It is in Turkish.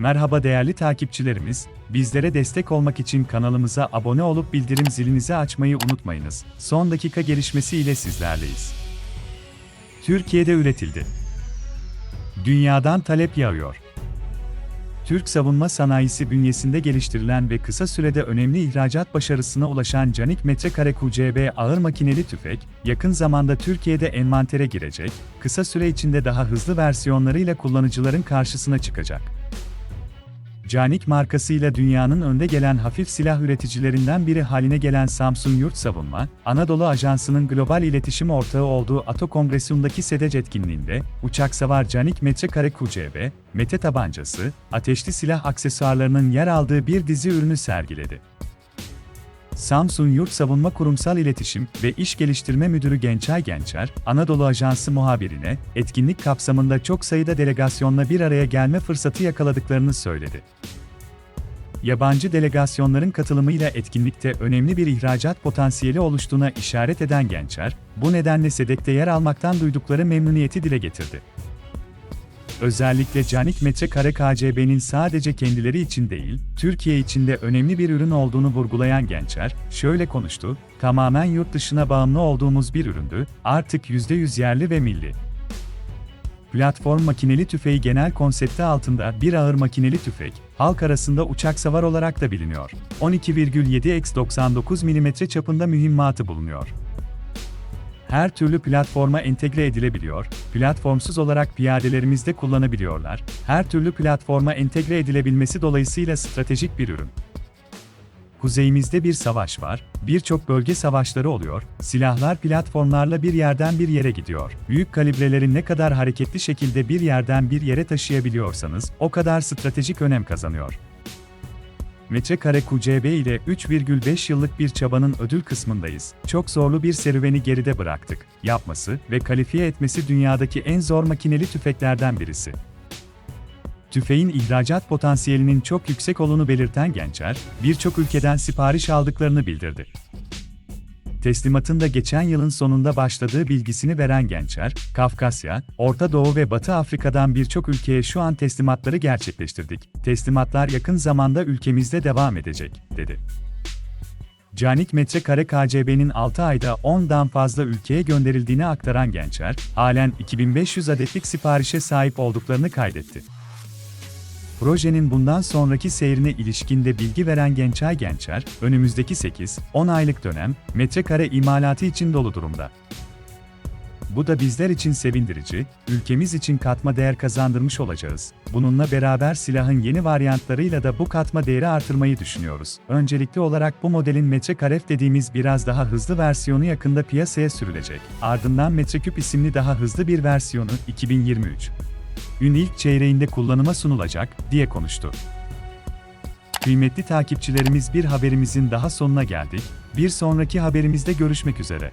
Merhaba değerli takipçilerimiz, bizlere destek olmak için kanalımıza abone olup bildirim zilinizi açmayı unutmayınız. Son dakika gelişmesi ile sizlerleyiz. Türkiye'de üretildi. Dünyadan talep yağıyor. Türk savunma sanayisi bünyesinde geliştirilen ve kısa sürede önemli ihracat başarısına ulaşan Canik Metrekare QCB ağır makineli tüfek, yakın zamanda Türkiye'de envantere girecek, kısa süre içinde daha hızlı versiyonlarıyla kullanıcıların karşısına çıkacak. Canik markasıyla dünyanın önde gelen hafif silah üreticilerinden biri haline gelen Samsun Yurt Savunma, Anadolu Ajansı'nın global iletişim ortağı olduğu ATO Kongresyon'daki SEDEC etkinliğinde, uçak savar Canik Metrekare QCB, Mete tabancası, ateşli silah aksesuarlarının yer aldığı bir dizi ürünü sergiledi. Samsun Yurt Savunma Kurumsal İletişim ve İş Geliştirme Müdürü Gençay Gençer, Anadolu Ajansı muhabirine, etkinlik kapsamında çok sayıda delegasyonla bir araya gelme fırsatı yakaladıklarını söyledi. Yabancı delegasyonların katılımıyla etkinlikte önemli bir ihracat potansiyeli oluştuğuna işaret eden Gençer, bu nedenle SEDEK'te yer almaktan duydukları memnuniyeti dile getirdi. Özellikle Canik Metrekare KCB'nin sadece kendileri için değil, Türkiye için de önemli bir ürün olduğunu vurgulayan Gençer, şöyle konuştu, tamamen yurt dışına bağımlı olduğumuz bir üründü, artık %100 yerli ve milli. Platform makineli tüfeği genel konsepti altında bir ağır makineli tüfek, halk arasında uçak savar olarak da biliniyor. 12,7x99 mm çapında mühimmatı bulunuyor her türlü platforma entegre edilebiliyor, platformsuz olarak piyadelerimiz de kullanabiliyorlar, her türlü platforma entegre edilebilmesi dolayısıyla stratejik bir ürün. Kuzeyimizde bir savaş var, birçok bölge savaşları oluyor, silahlar platformlarla bir yerden bir yere gidiyor. Büyük kalibreleri ne kadar hareketli şekilde bir yerden bir yere taşıyabiliyorsanız, o kadar stratejik önem kazanıyor. Metrekare QCB ile 3,5 yıllık bir çabanın ödül kısmındayız. Çok zorlu bir serüveni geride bıraktık. Yapması ve kalifiye etmesi dünyadaki en zor makineli tüfeklerden birisi. Tüfeğin ihracat potansiyelinin çok yüksek olduğunu belirten Gençer, birçok ülkeden sipariş aldıklarını bildirdi. Teslimatın da geçen yılın sonunda başladığı bilgisini veren Gençer, Kafkasya, Orta Doğu ve Batı Afrika'dan birçok ülkeye şu an teslimatları gerçekleştirdik. Teslimatlar yakın zamanda ülkemizde devam edecek, dedi. Canik Metrekare KCB'nin 6 ayda 10'dan fazla ülkeye gönderildiğini aktaran Gençer, halen 2500 adetlik siparişe sahip olduklarını kaydetti. Projenin bundan sonraki seyrine ilişkin de bilgi veren Gençay Gençer, önümüzdeki 8-10 aylık dönem, metrekare imalatı için dolu durumda. Bu da bizler için sevindirici, ülkemiz için katma değer kazandırmış olacağız. Bununla beraber silahın yeni varyantlarıyla da bu katma değeri artırmayı düşünüyoruz. Öncelikli olarak bu modelin metrekaref dediğimiz biraz daha hızlı versiyonu yakında piyasaya sürülecek. Ardından metreküp isimli daha hızlı bir versiyonu 2023 ün ilk çeyreğinde kullanıma sunulacak, diye konuştu. Kıymetli takipçilerimiz bir haberimizin daha sonuna geldik, bir sonraki haberimizde görüşmek üzere.